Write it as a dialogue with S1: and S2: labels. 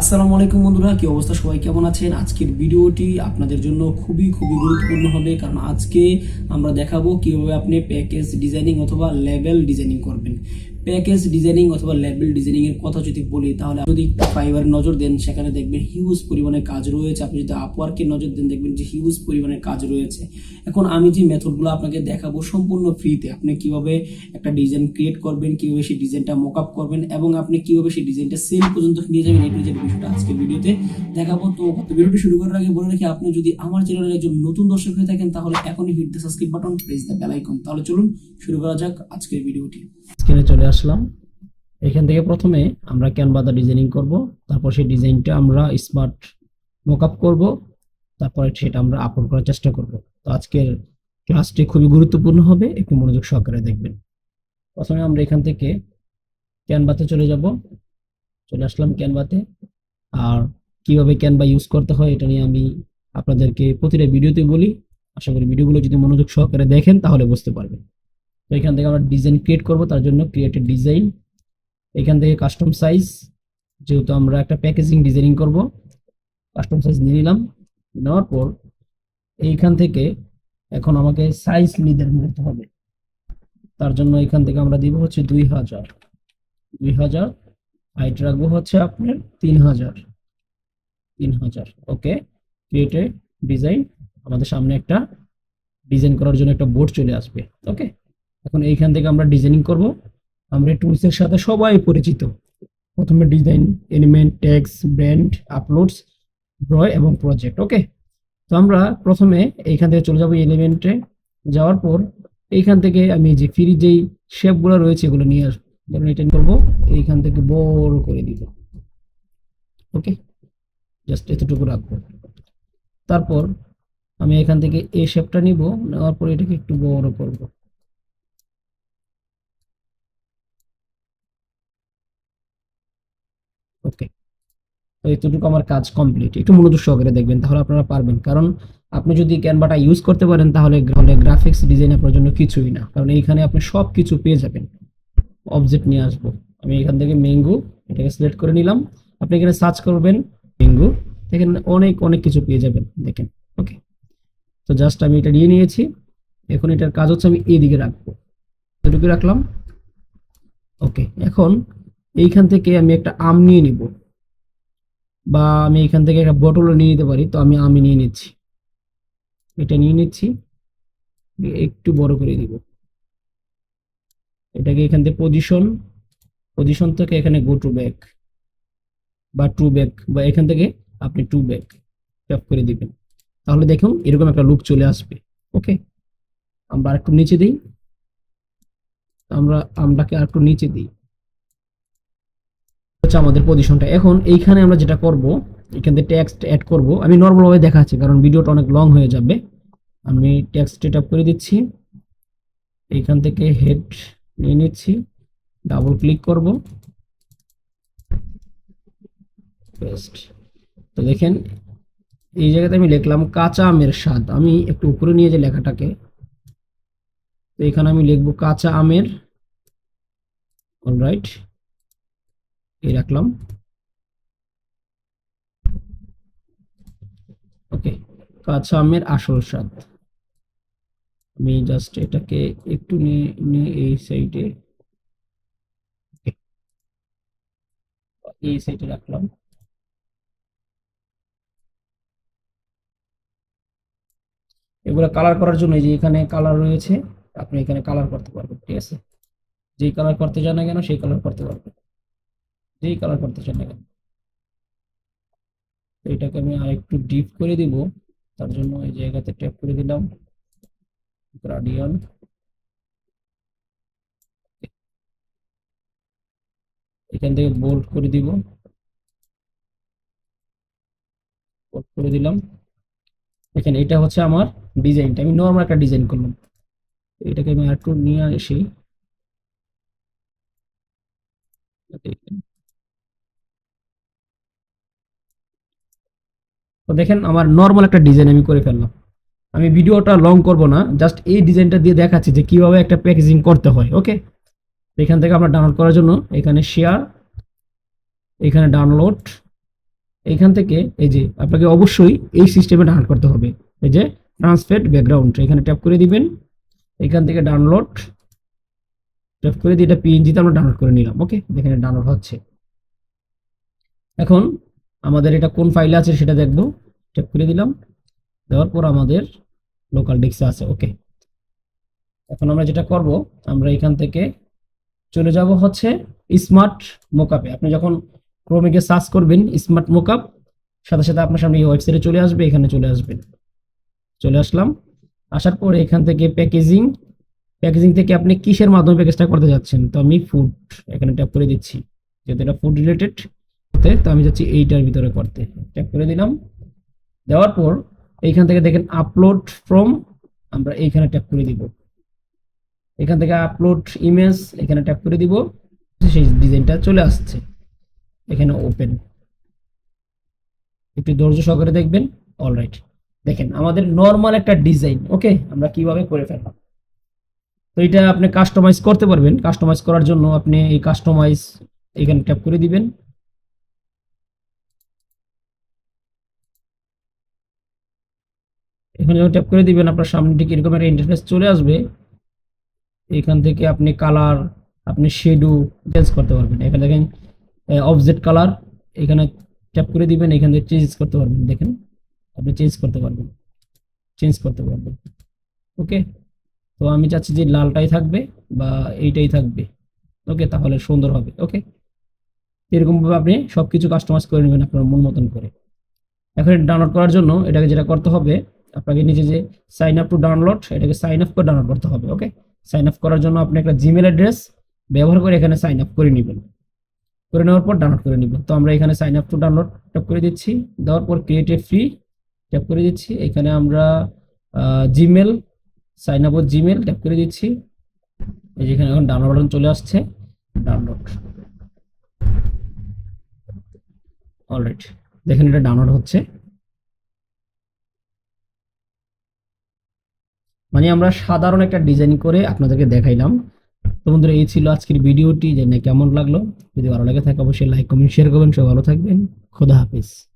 S1: আসসালামু আলাইকুম বন্ধুরা, কি অবস্থা? সবাই কেমন আছেন? আজকের ভিডিওটি আপনাদের জন্য খুবই খুবই গুরুত্বপূর্ণ হবে, কারণ আজকে আমরা দেখাবো কীভাবে আপনি প্যাকেজ ডিজাইনিং অথবা লেভেল ডিজাইনিং করবেন। প্যাকেজ ডিজাইনিং অথবা লেভেল ডিজাইনিং এর কথা যদি বলি, তাহলে যদি ফাইবার নজর দেন, সেখানে দেখবেন হিউজ পরিমাণে কাজ রয়েছে। আপনি যদি আপওয়ার্কের নজর দেন, দেখবেন যে হিউজ পরিমাণে কাজ রয়েছে। এখন আমি যে মেথডগুলো আপনাকে দেখাবো সম্পূর্ণ ফ্রিতে আপনি কীভাবে একটা ডিজাইন ক্রিয়েট করবেন, কীভাবে সেই ডিজাইনটা মক আপ করবেন, এবং আপনি কীভাবে সেই ডিজাইনটা সেল পর্যন্ত নিয়ে যাবেন, এই যে বিষয়টা আজকে ভিডিওতে দেখাবো। তো ভিডিওটি শুরু করার আগে বলে রাখি, আপনি যদি আমার চ্যানেলের একজন নতুন দর্শক হয়ে থাকেন, তাহলে এখনই hit the subscribe button press the bell icon তাহলে চলুন, শুরু করা যাক আজকের ভিডিওটি
S2: স্ক্রিনে চলে আসলাম। এখান থেকে প্রথমে আমরা ক্যানভাতে ডিজাইনিং করব, তারপর সেই ডিজাইনটা আমরা স্মার্ট মোকআপ করব, তারপরে সেটা আমরা আপলোড করার চেষ্টা করব। তো আজকের ক্লাসটি খুবই গুরুত্বপূর্ণ হবে, একটু মনোযোগ সহকারে দেখবেন। প্রথমে আমরা এখান থেকে ক্যানভাতে চলে যাব। চলে আসলাম ক্যানভাতে আর কীভাবে ক্যানভা ইউজ করতে হয় এটা নিয়ে আমি আপনাদেরকে প্রতিটা ভিডিওতে বলি। আশা করি ভিডিওগুলো যদি মনোযোগ সহকারে দেখেন, তাহলে বুঝতে পারবেন। তো এখান থেকে আমরা ডিজাইন ক্রিয়েট করব, তার জন্য ক্রিয়েটেড ডিজাইন এখান থেকে কাস্টম সাইজ যেহেতু আমরা একটা প্যাকেজিং ডিজাইনিং করব কাস্টম সাইজ নিয়ে নিলাম, নেওয়ার পর এইখান থেকে এখন আমাকে সাইজ নির্ধারণ করতে হবে। তার জন্য এখান থেকে আমরা দিব হচ্ছে দুই হাজার। দুই হাজার হাইট রাখব হচ্ছে আপনার তিন হাজার। তিন হাজার ওকে ক্রিয়েটে ডিজাইন আমাদের সামনে একটা ডিজাইন করার জন্য একটা বোর্ড চলে আসবে ওকে এখন এইখান থেকে আমরা ডিজাইনিং করব। আমরা টুলসের সাথে সবাই পরিচিত। প্রথমে design element text brand uploads draw এবং প্রজেক্ট ওকে তো আমরা প্রথমে এইখান থেকে চলে যাব এলিমেন্টে যাওয়ার পর এইখান থেকে আমি যে ফ্রি যেই শেপগুলো রয়েছে এগুলো নিয়ে আসব যেমন এটা করব, এইখান থেকে বড় করে দিব ওকে জাস্ট এতটুকু রাখব। তারপর আমি এখান থেকে এই শেপটা নিব, নেওয়ার পর এটাকে একটু বড় করব। ওকে। তো এতটুকু আমার কাজ কমপ্লিট একটু মনোযোগ সহকারে দেখবেন, তাহলে আপনারা পারবেন। কারণ আপনি যদি ক্যানভাটা ইউজ করতে পারেন, তাহলে তাহলে গ্রাফিক্স ডিজাইন আপনার জন্য কিছুই না। কারণ এইখানে আপনি সব কিছু পেয়ে যাবেন। অবজেক্ট নিয়ে আসব। আমি এখান থেকে ম্যাঙ্গো এটাকে সিলেক্ট করে নিলাম। আপনি এখানে সার্চ করবেন ম্যাঙ্গো এখানে অনেক অনেক কিছু পেয়ে যাবেন। দেখেন, ওকে। তো জাস্ট আমি এটা নিয়ে নিয়েছি। এখন এটার কাজ হচ্ছে আমি এইদিকে রাখব। এটুকু রাখলাম। ওকে, এখন এইখান থেকে আমি একটা আম নিয়ে নিব। বা আমি এখান থেকে একটা বটলও নিয়ে নিতে পারি, তো আমি আমি নিয়ে নিচ্ছি। এটা নিয়ে নিচ্ছি একটু বড় করে দিব। এটাকে এখান থেকে পজিশন পজিশন থেকে এখানে গো টু ব্যাক বা টু ব্যাক বা এখান থেকে আপনি টু ব্যাক ট্যাপ করে দিবেন। তাহলে দেখুন এরকম একটা লুক চলে আসবে ওকে আমরা আরেকটু নিচে দিই। আমরা আমরাকে আরেকটু নিচে দিই। হচ্ছে আমাদের পজিশনটা এখন এইখানে আমরা যেটা করব, এখান থেকে টেক্সট অ্যাড করব। আমি নর্মালভাবে দেখাচ্ছি, কারণ ভিডিওটা অনেক লং হয়ে যাবে। আমি টেক্সট এটা করে দিচ্ছি। এইখান থেকে হেড নিয়ে নিচ্ছি ডাবল ক্লিক করব। পেস্ট তো দেখেন, এই জায়গাতে আমি লিখলাম কাঁচা আমের স্বাদ। আমি একটু উপরে নিয়ে যে লেখাটাকে। তো এখানে আমি লিখব কাঁচা আমের। অলরাইট এই রাখলাম। ওকে কাঁচা আমের আসল স্বাদ। আমি জাস্ট এটাকে একটু নিয়ে নিয়ে এই সাইডে এই সাইডে রাখলাম। এগুলো কালার করার জন্য যে এখানে কালার রয়েছে, আপনি এখানে কালার করতে পারবেন, ঠিক আছে? যেই কালার করতে চান না কেন, সেই কালার করতে পারবেন। যেই কালার করতে চান না এটাকে আমি আরেকটু ডিপ করে দিব। তার জন্য এই জায়গাতে ট্যাপ করে দিলাম। গ্রাডিয়ান এখান থেকে বোল্ড করে দিব। বোল্ড করে দিলাম। এখানে এটা হচ্ছে আমার ডিজাইনটা আমি নর্মাল একটা ডিজাইন করলাম। এটাকে আমি আরেকটু নিয়ে আসি। তো দেখেন আমার নর্মাল একটা ডিজাইন আমি করে ফেললাম। আমি ভিডিওটা লং করব না জাস্ট এই ডিজাইনটা দিয়ে দেখাচ্ছি যে কীভাবে একটা প্যাকেজিং করতে হয় ওকে এখান থেকে আমরা ডাউনলোড করার জন্য এখানে শেয়ার এখানে ডাউনলোড এখান থেকে এই যে আপনাকে অবশ্যই এই সিস্টেমে ডাউনলোড করতে হবে। এই যে ট্রান্সফেট ব্যাকগ্রাউন্ড এখানে ট্যাপ করে দিবেন, এখান থেকে ডাউনলোড ট্যাপ করে দিয়ে এটা পিএনজিতে আমরা ডাউনলোড করে নিলাম ওকে এখানে ডাউনলোড হচ্ছে। এখন আমাদের এটা কোন ফাইলে আছে সেটা দেখব। ট্যাপ করে দিলাম। দেওয়ার পর আমাদের লোকাল ডিস্কে আছে ওকে এখন আমরা যেটা করব, আমরা এখান থেকে চলে যাব হচ্ছে স্মার্ট মোকআপে আপনি যখন ক্রোমিকে সার্চ করবেন স্মার্ট মোকআপ সাথে সাথে আপনার সামনে এই ওয়েবসাইটে চলে আসবে, এখানে চলে আসবেন। চলে আসলাম। আসার পরে এখান থেকে প্যাকেজিং প্যাকেজিং থেকে আপনি কিসের মাধ্যমে প্যাকেজটা করতে যাচ্ছেন? তো আমি ফুড এখানে ট্যাপ করে দিচ্ছি। যেহেতু এটা ফুড রিলেটেড করতে, তো আমি যাচ্ছি এইটার ভিতরে করতে। ট্যাপ করে দিলাম। দেওয়ার পর এইখান থেকে দেখেন আপলোড ফ্রম আমরা এইখানে ট্যাপ করে দিব। এখান থেকে আপলোড ইমেজ এখানে ট্যাপ করে দিব। সেই ডিজাইনটা চলে আসছে। এখানে ওপেন একটু ধৈর্য সহকারে দেখবেন। অলরাইট দেখেন, আমাদের নর্মাল একটা ডিজাইন ওকে আমরা কীভাবে করে ফেললাম। তো এটা আপনি কাস্টমাইজ করতে পারবেন। কাস্টমাইজ করার জন্য আপনি এই কাস্টমাইজ এখানে ট্যাপ করে দিবেন। এখানে যখন ট্যাপ করে দিবেন, আপনার সামনে ঠিক এরকম একটা ইন্টারফেস চলে আসবে। এখান থেকে আপনি কালার আপনি শেডু চেঞ্জ করতে পারবেন। এখানে দেখেন অবজেক্ট কালার এখানে ট্যাপ করে দিবেন, এখান থেকে চেঞ্জ করতে পারবেন। দেখেন, আপনি চেঞ্জ করতে পারবেন চেঞ্জ করতে পারবেন। ওকে তো আমি চাচ্ছি যে লালটাই থাকবে বা এইটাই থাকবে। ওকে তাহলে সুন্দর হবে। ওকে এরকমভাবে আপনি সব কিছু কাস্টমাইজ করে নেবেন আপনার মন মতন করে। এখন ডাউনলোড করার জন্য এটাকে যেটা করতে হবে আপনাকে নিচে যে সাইন আপ টু ডাউনলোড এটাকে সাইন আপ করে ডাউনলোড করতে হবে ওকে সাইন আপ করার জন্য আপনি একটা জিমেল অ্যাড্রেস ব্যবহার করে এখানে সাইন আপ করে নেবেন। করে নেওয়ার পর ডাউনলোড করে নেবেন। তো আমরা এখানে sign up to download tap করে দিচ্ছি। দেওয়ার পর ক্রিয়েট এ ফ্রি ট্যাপ করে দিচ্ছি। এখানে আমরা Gmail sign up Gmail tap করে দিচ্ছি। এই যেখানে এখন ডাউনলোড বাটন চলে আসছে। ডাউনলোড অলরাইট দেখেন এটা ডাউনলোড হচ্ছে। মানে আমরা সাধারণ একটা ডিজাইন করে আপনাদেরকে দেখাইলাম। তো বন্ধুরা, এই ছিল আজকের ভিডিওটি জানি কেমন লাগল। যদি ভালো লাগে থাকে, অবশ্যই লাইক কমেন্ট শেয়ার করবেন। সবাই ভালো থাকবেন। খোদা হাফিজ।